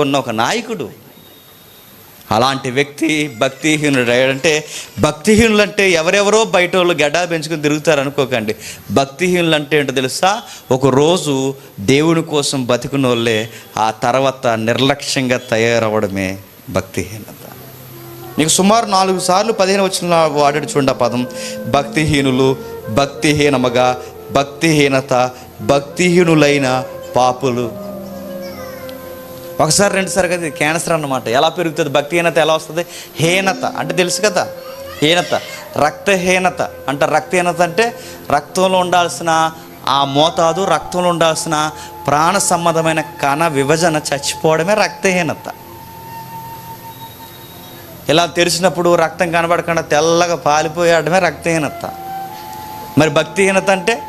ఉన్న ఒక నాయకుడు. అలాంటి వ్యక్తి భక్తిహీనుడు అంటే భక్తిహీనులు అంటే ఎవరెవరో బయట వాళ్ళు గడ్డ పెంచుకుని తిరుగుతారు అనుకోకండి. భక్తిహీనులు అంటే ఏంటో తెలుసా? ఒక రోజు దేవుని కోసం బతికిన వాళ్ళే ఆ తర్వాత నిర్లక్ష్యంగా తయారవడమే భక్తిహీనత. నీకు సుమారు నాలుగు సార్లు పదిహేను వచ్చిన వాడాడు చూడండి ఆ పదం. భక్తిహీనులు భక్తిహీనముగా భక్తిహీనత భక్తిహీనులైన పాపులు. ఒకసారి రెండుసారి కదా క్యాన్సర్ అన్నమాట. ఎలా పెరుగుతుంది? భక్తిహీనత ఎలా వస్తుంది? హీనత. అంటే తెలుసు కదా? హీనత. రక్తహీనత అంటే రక్తహీనత అంటే రక్తంలో ఉండాల్సిన ఆ మోతాదు రక్తంలో ఉండాల్సిన ప్రాణ సంబంధమైన కణ విభజన చచ్చిపోవడమే రక్తహీనత ఇలా తెరిచినప్పుడు రక్తం కనబడకుండా తెల్లగా పాలిపోయాడమే రక్తహీనత మరి భక్తిహీనత అంటే?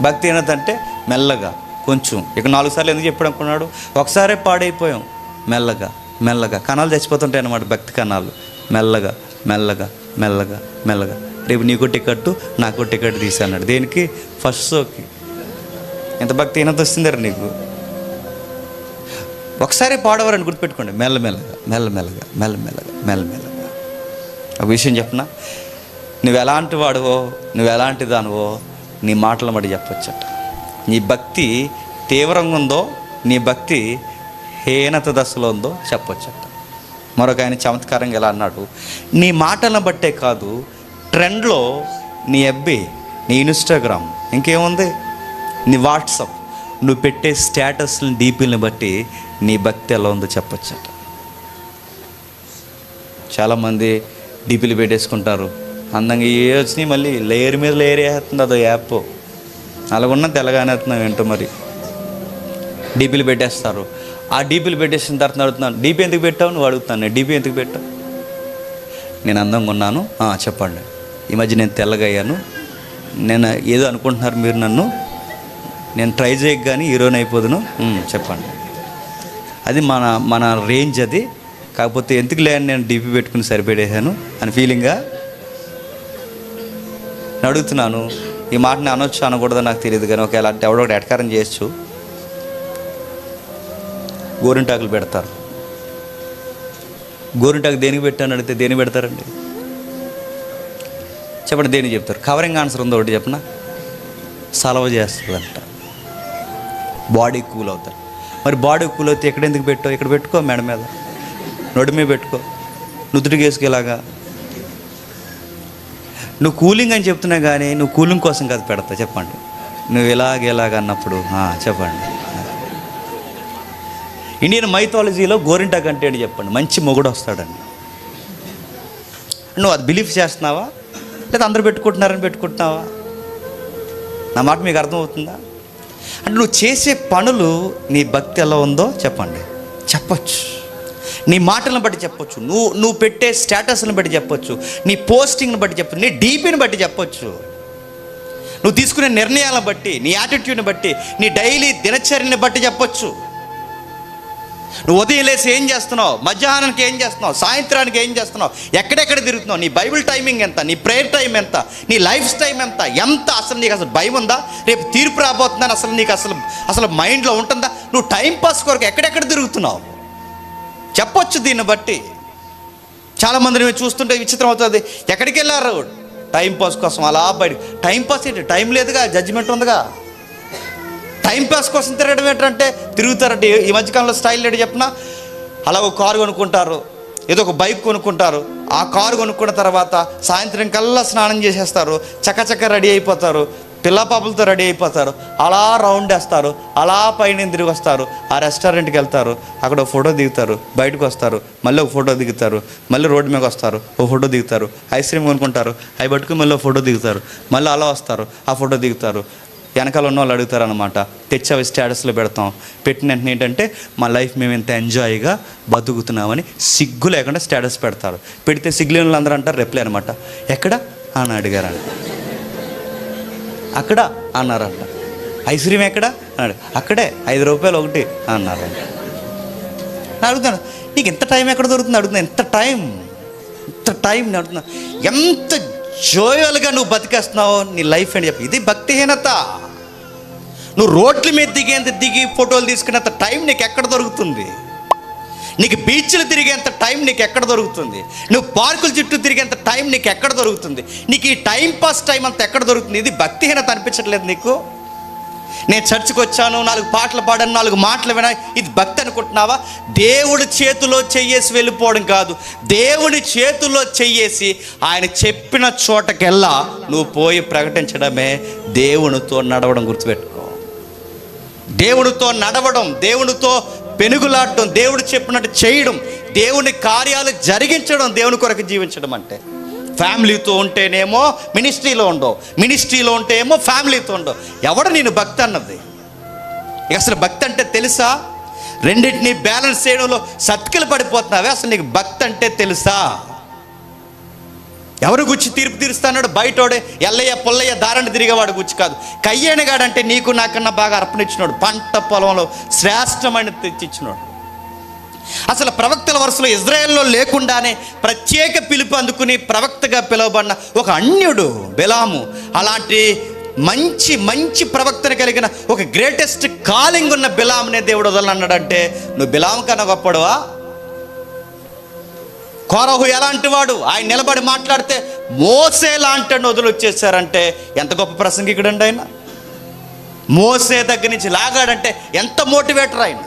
భక్తిహీనత అంటే మెల్లగా. కొంచెం. ఇక నాలుగు సార్లు ఎందుకు చెప్పాడు అనుకున్నాడు? ఒకసారే పాడైపోయాం. మెల్లగా మెల్లగా. కణాలు చచ్చిపోతుంటాయి అన్నమాట భక్తి కణాలు. మెల్లగా మెల్లగా మెల్లగా మెల్లగా. రేపు నీకు టికెట్ నాకు టికెట్ తీసి దేనికి? ఫస్ట్ షోకి. ఎంత భక్తిహీనత వస్తుందరు నీకు? ఒకసారి పాడవారని గుర్తుపెట్టుకోండి. మెల్లమెల్లగా మెల్లమెల్లగా మెల్లమెల్లగా మెల్లమెల్లగా ఒక విషయం చెప్పనా? నువ్వు ఎలాంటి వాడువో నువ్వు ఎలాంటి దానివో నీ మాటల మడి చెప్పొచ్చట. నీ భక్తి తీవ్రంగా ఉందో నీ భక్తి హీనత దశలో ఉందో చెప్పొచ్చట మరొక ఆయన చమత్కారంగా ఎలా అన్నాడు నీ మాటలను బట్టే కాదు ట్రెండ్లో నీ ఎబ్బి నీ ఇన్స్టాగ్రామ్ ఇంకేముంది? నీ వాట్సాప్ నువ్వు పెట్టే స్టేటస్ని డీపీని బట్టి నీ భక్తి ఎలా ఉందో చెప్పొచ్చట చాలామంది డీపీలు పెట్టేసుకుంటారు. అందంగా ఏ వచ్చినాయి మళ్ళీ లేయర్ మీద లేయర్ వేస్తుంది అదో యాప్. అలాగున్న తెల్లగానే వేస్తున్నాం ఏంటో మరి? డీపీలు పెట్టేస్తారు. ఆ డీపీలు పెట్టేసిన తర్వాత అడుగుతున్నాను డీపీ ఎందుకు పెట్టావు? నువ్వు అడుగుతాను నేను డీపీ ఎందుకు పెట్టావు? నేను అందంగా ఉన్నాను. చెప్పండి. ఈ మధ్య నేను తెల్లగా అయ్యాను. నేను ఏదో అనుకుంటున్నారు మీరు నన్ను. నేను ట్రై చేయక కానీ హీరోయిన్ అయిపోదును. చెప్పండి. అది మన మన రేంజ్ అది. కాకపోతే ఎందుకు లేని నేను డీపీ పెట్టుకుని సరిపెట్టేశాను అని ఫీలింగా అడుగుతున్నాను. ఈ మాటని అనొచ్చు అనకూడదో నాకు తెలియదు కానీ ఒకవేళ అంటే ఎవడో ఒకటి ఎటకారం చేయొచ్చు. గోరింటాకులు పెడతారు. గోరింటాకు దేనికి పెట్టాను అడిగితే దేనికి పెడతారండి? చెప్పండి దేనికి చెప్తారు? కవరింగ్ ఆన్సర్ ఉందో ఒకటి చెప్పనా? సలవ చేస్తుందంట. బాడీ కూల్ అవుతారు. మరి బాడీ కూల్ అవుతే ఎక్కడ ఎందుకు పెట్టావు? ఇక్కడ పెట్టుకో మేడ మీద. నొడి మీద పెట్టుకో. నుదుటికి వేసుకేలాగా నువ్వు కూలింగ్ అని చెప్తున్నా కానీ నువ్వు కూలింగ్ కోసం కాదు పెడతా చెప్పండి. నువ్వు ఇలాగ ఇలాగ అన్నప్పుడు చెప్పండి. ఇండియన్ మైథాలజీలో గోరింటా కంటే అని చెప్పండి మంచి మొగుడు వస్తాడండి నువ్వు అది బిలీఫ్ చేస్తున్నావా? లేదా అందరూ పెట్టుకుంటున్నారని పెట్టుకుంటున్నావా? నా మాట మీకు అర్థమవుతుందా? అంటే నువ్వు చేసే పనులు నీ భక్తి ఎలా ఉందో చెప్పండి. చెప్పొచ్చు. నీ మాటలను బట్టి చెప్పొచ్చు. నువ్వు నువ్వు పెట్టే స్టేటస్ని బట్టి చెప్పొచ్చు. నీ పోస్టింగ్ని బట్టి చెప్పొచ్చు. నీ డీపీని బట్టి చెప్పొచ్చు. నువ్వు తీసుకునే నిర్ణయాలను బట్టి నీ యాటిట్యూడ్ని బట్టి నీ డైలీ దినచర్యని బట్టి చెప్పొచ్చు. నువ్వు ఉదయం లేసి ఏం చేస్తున్నావు? మధ్యాహ్నానికి ఏం చేస్తున్నావు? సాయంత్రానికి ఏం చేస్తున్నావు? ఎక్కడెక్కడ తిరుగుతున్నావు? నీ బైబిల్ టైమింగ్ ఎంత? నీ ప్రేయర్ టైం ఎంత? నీ లైఫ్ టైం ఎంత? ఎంత అసలు నీకు అసలు భయం ఉందా? రేపు తీర్పు రాబోతుందని అసలు నీకు అసలు అసలు మైండ్లో ఉంటుందా? నువ్వు టైం పాస్ కొరకు ఎక్కడెక్కడ తిరుగుతున్నావు? చెప్పొచ్చు దీన్ని బట్టి. చాలామంది మేము చూస్తుంటే విచిత్రం అవుతుంది. ఎక్కడికి వెళ్ళారు? టైంపాస్ కోసం అలా బయట టైంపాస్ ఏంటి? టైం లేదుగా జడ్జిమెంట్ ఉందిగా. టైంపాస్ కోసం తిరగడం ఏంటంటే తిరుగుతారంటే ఈ- మధ్యకాలంలో స్టైల్ ఏంటి చెప్పిన? అలా ఒక కారు కొనుక్కుంటారు ఏదో ఒక బైక్ కొనుక్కుంటారు. ఆ కారు కొనుక్కున్న తర్వాత సాయంత్రం కల్లా స్నానం చేసేస్తారు. చక్కచక్క రెడీ అయిపోతారు. పిల్ల పాపలతో రెడీ అయిపోతారు. అలా రౌండ్ వేస్తారు. అలా పైన తిరిగి వస్తారు? ఆ రెస్టారెంట్కి వెళ్తారు. అక్కడ ఫోటో దిగుతారు. బయటకు వస్తారు. మళ్ళీ ఒక ఫోటో దిగుతారు. మళ్ళీ రోడ్డు మీద వస్తారు. ఒక ఫోటో దిగుతారు. ఐస్ క్రీమ్ కొనుక్కుంటారు. అవి పట్టుకుని మళ్ళీ ఒక ఫోటో దిగుతారు. మళ్ళీ అలా వస్తారు. ఆ ఫోటో దిగుతారు. వెనకాల ఉన్న వాళ్ళు అడుగుతారు అనమాట తెచ్చి అవి స్టేటస్లో పెడతాం. పెట్టిన వెంటనే ఏంటంటే మా లైఫ్ మేము ఎంత ఎంజాయ్గా బతుకుతున్నామని సిగ్గు లేకుండా స్టేటస్ పెడతారు. పెడితే సిగ్గులేని వాళ్ళందరూ అంటారు. రెప్లే అనమాట ఎక్కడ? అని అడిగారు అక్కడ అన్నారంట. ఐస్ క్రీమ్ ఎక్కడ? అన్నాడు. అక్కడే ఐదు రూపాయలు ఒకటి అన్నారంట. నేను అడుగుతాను నీకు ఎంత టైం ఎక్కడ దొరుకుతుంది? అడుగుతున్నా ఎంత టైం ఎంత టైం నేను అడుగుతున్నా. ఎంత జోయల్గా నువ్వు బతికేస్తున్నావు నీ లైఫ్ అని చెప్పి. ఇది భక్తిహీనత. నువ్వు రోడ్ల మీద దిగేంత దిగి ఫోటోలు తీసుకునేంత టైం నీకు ఎక్కడ దొరుకుతుంది? నీకు బీచ్లు తిరిగేంత టైం నీకు ఎక్కడ దొరుకుతుంది? నువ్వు పార్కుల చుట్టూ తిరిగేంత టైం నీకు ఎక్కడ దొరుకుతుంది? నీకు ఈ టైం పాస్ టైం అంత ఎక్కడ దొరుకుతుంది? ఇది భక్తిహీనత అనిపించట్లేదు నీకు? నేను చర్చికి వచ్చాను నాలుగు పాటలు పాడాను నాలుగు మాటలు వినా ఇది భక్తి అనుకుంటున్నావా? దేవుడి చేతిలో చెయ్యేసి వెళ్ళిపోవడం కాదు. దేవుడి చేతిలో చెయ్యేసి ఆయన చెప్పిన చోటకెల్లా నువ్వు పోయి ప్రకటించడమే దేవునితో నడవడం గుర్తుపెట్టుకో. దేవుడితో నడవడం దేవుడితో పెనుగులాడటం దేవుడు చెప్పినట్టు చేయడం దేవుని కార్యాలు జరిగించడం దేవుని కొరకు జీవించడం అంటే. ఫ్యామిలీతో ఉంటేనేమో మినిస్ట్రీలో ఉండవు. మినిస్ట్రీలో ఉంటే ఏమో ఫ్యామిలీతో ఉండవు. ఎవడు నేను భక్తి అన్నది? ఇక అసలు భక్తి అంటే తెలుసా? రెండింటిని బ్యాలెన్స్ చేయడంలో సత్కలు పడిపోతున్నావే అసలు నీకు భక్తి అంటే తెలుసా? ఎవరు గుచ్చి తీర్పు తీరుస్తాడు బయటోడే ఎల్లయ్య పుల్లయ్య దారణ తిరిగేవాడు గుచ్చి కాదు. కయ్యేనగాడంటే నీకు నాకన్నా బాగా అర్పణ పంట పొలంలో శ్రేష్టమైన తెచ్చిచ్చినాడు. అసలు ప్రవక్తల వరుసలో ఇజ్రాయెల్లో లేకుండానే ప్రత్యేక పిలుపు అందుకుని ప్రవక్తగా పిలువబడిన ఒక అన్యుడు బెలాము అలాంటి మంచి మంచి ప్రవక్తను కలిగిన ఒక గ్రేటెస్ట్ కాలింగ్ ఉన్న బిలామునే దేవుడు వదలన్నాడంటే నువ్వు బిలాము కన్నా గొప్పడువా కోరహు ఎలాంటి వాడు? ఆయన నిలబడి మాట్లాడితే మోసే లాంటి వదిలి వచ్చేసారంటే ఎంత గొప్ప ప్రసంగికుడండి ఆయన. మోసే దగ్గర నుంచి లాగాడంటే ఎంత మోటివేటర్ ఆయన.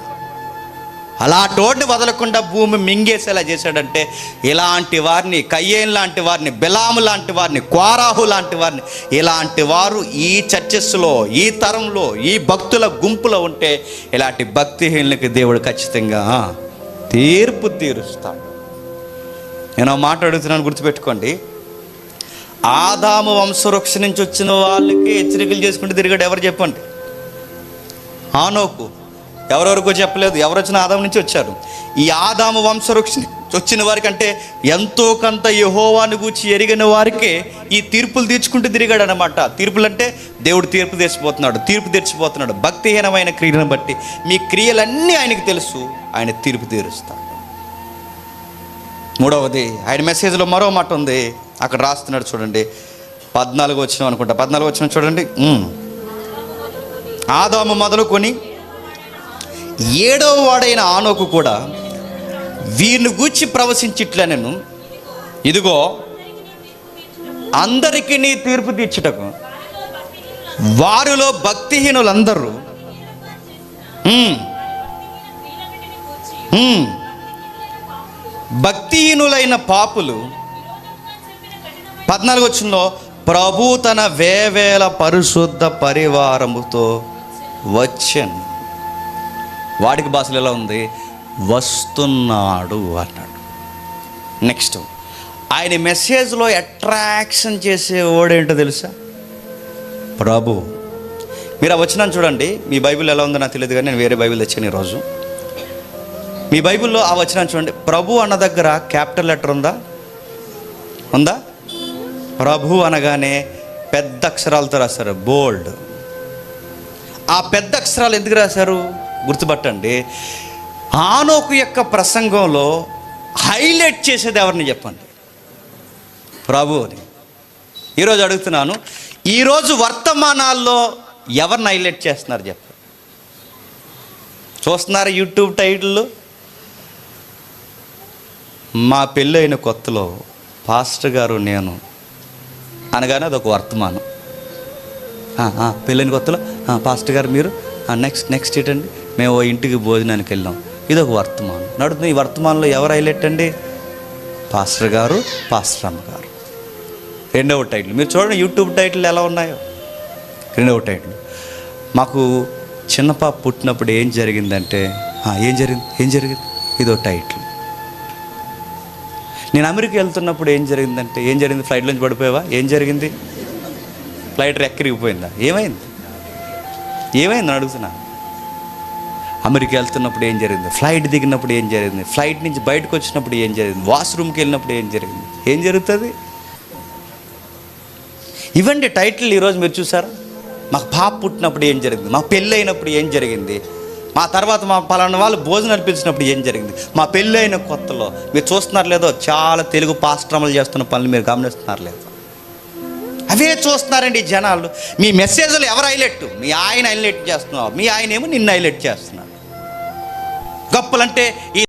అలాంటి వదలకుండా భూమి మింగేసేలా చేశాడంటే ఇలాంటి వారిని కయ్యేన్ లాంటి వారిని బిలాము లాంటి వారిని క్వారాహు లాంటి వారిని ఇలాంటి వారు ఈ చర్చెస్లో ఈ తరంలో ఈ భక్తుల గుంపులో ఉంటే ఇలాంటి భక్తిహీనులకి దేవుడు ఖచ్చితంగా తీర్పు తీరుస్తాడు. నేను మాట్లాడుతున్నాను మాట అడుగుతున్నాను గుర్తుపెట్టుకోండి. ఆదాము వంశవృక్ష నుంచి వచ్చిన వాళ్ళకి హెచ్చరికలు చేసుకుంటూ తిరిగాడు ఎవరు చెప్పండి? ఆనోకు ఎవరెవరికో చెప్పలేదు ఎవరు వచ్చిన ఆదాము నుంచి వచ్చారు. ఈ ఆదాము వంశవృక్ష వచ్చిన వారికి అంటే ఎంతో కొంత యహోవాను గూర్చి ఎరిగిన వారికే ఈ తీర్పులు తీర్చుకుంటూ తిరిగాడు అనమాట తీర్పులు అంటే దేవుడు తీర్పు తెచ్చిపోతున్నాడు తీర్పు తెచ్చిపోతున్నాడు భక్తిహీనమైన క్రియలను బట్టి మీ క్రియలన్నీ ఆయనకు తెలుసు ఆయన తీర్పు తీరుస్తాడు. మూడవది ఆయన మెసేజ్లో మరో మాట ఉంది. అక్కడ రాస్తున్నాడు చూడండి. పద్నాలుగు వచ్చిన అనుకుంటా. పద్నాలుగు వచ్చిన చూడండి. ఆదాము మొదలుకొని ఏడవ వాడైన ఆనోకు కూడా వీరిని గూర్చి ప్రవశించిట్లా నేను. ఇదిగో అందరికీ నీ తీర్పు తీర్చుటకు వారిలో భక్తిహీనులందరూ ఉమ్, భక్తిహీనులైన పాపులు పద్నాలుగు వచ్చిందో ప్రభు తన వేవేల పరిశుద్ధ పరివారముతో వచ్చాను. వాడికి భాషలు ఎలా ఉంది? వస్తున్నాడు అన్నాడు. నెక్స్ట్ ఆయన మెసేజ్లో అట్రాక్షన్ చేసే ఓడేంటో తెలుసా? ప్రభు. మీరు ఆ వచ్చినాను చూడండి. మీ బైబిల్ ఎలా ఉందో నాకు తెలియదు కానీ నేను వేరే బైబిల్ తెచ్చాను ఈరోజు. మీ బైబిల్లో ఆ వచనాన్ని చూడండి. ప్రభు అన్న దగ్గర క్యాపిటల్ లెటర్ ఉందా? ఉందా? ప్రభు అనగానే పెద్ద అక్షరాలతో రాశారు. బోల్డ్. ఆ పెద్ద అక్షరాలు ఎందుకు రాశారు? గుర్తుపట్టండి. ఆనోకు యొక్క ప్రసంగంలో హైలైట్ చేసేది ఎవరిని చెప్పండి? ప్రభు అని. ఈరోజు అడుగుతున్నాను ఈరోజు వర్తమానాల్లో ఎవరిని హైలైట్ చేస్తున్నారు చెప్పండి చూస్తున్నారు యూట్యూబ్ టైటిల్ మా పెళ్ళైన కొత్తలో పాస్టర్ గారు నేను అనగానే అదొక వర్తమానం. పెళ్ళైన కొత్తలో పాస్టర్ గారు మీరు నెక్స్ట్ నెక్స్ట్ ఏంటండి? మేము ఓ ఇంటికి భోజనానికి వెళ్ళాం. ఇది ఒక వర్తమానం. నడుతుంది ఈ వర్తమానంలో ఎవరు హైలైట్ అండి? పాస్టర్ గారు పాస్టర్ అమ్మ గారు. రెండవ టైటిల్. మీరు చూడండి యూట్యూబ్ టైటిల్ ఎలా ఉన్నాయో. రెండవ టైటిల్. మాకు చిన్న పాప పుట్టినప్పుడు ఏం జరిగిందంటే ఏం జరిగింది? ఏం జరిగింది? ఇదో టైటిల్. నేను అమెరికా వెళ్తున్నప్పుడు ఏం జరిగిందంటే ఏం జరిగింది? ఫ్లైట్ నుంచి పడిపోయావా? ఏం జరిగింది? ఫ్లైట్ ఎక్కరిగిపోయిందా ఏమైంది? ఏమైంది అడుగుతున్నా. అమెరికా వెళ్తున్నప్పుడు ఏం జరిగింది? ఫ్లైట్ దిగినప్పుడు ఏం జరిగింది? ఫ్లైట్ నుంచి బయటకు వచ్చినప్పుడు ఏం జరిగింది? వాష్రూమ్కి వెళ్ళినప్పుడు ఏం జరిగింది? ఏం జరుగుతుంది? ఇవ్వండి టైటిల్ ఈరోజు మీరు చూసారా? మాకు పాప పుట్టినప్పుడు ఏం జరిగింది? మాకు పెళ్ళి అయినప్పుడు ఏం జరిగింది? మా తర్వాత మా పలానా వాళ్ళు భోజనం అర్పించినప్పుడు ఏం జరిగింది? మా పెళ్ళి అయిన కొత్తలో మీరు చూస్తున్నారు లేదో చాలా తెలుగు పాశ్రమలు చేస్తున్న పనులు మీరు గమనిస్తున్నారు లేదో. అవే చూస్తున్నారండి జనాలు. మీ మెసేజ్లు ఎవరు హైలైట్? మీ ఆయన హైలైట్ చేస్తున్నావు మీ ఆయన ఏమో నిన్ను హైలైట్ చేస్తున్నాడు గొప్పలంటే ఈ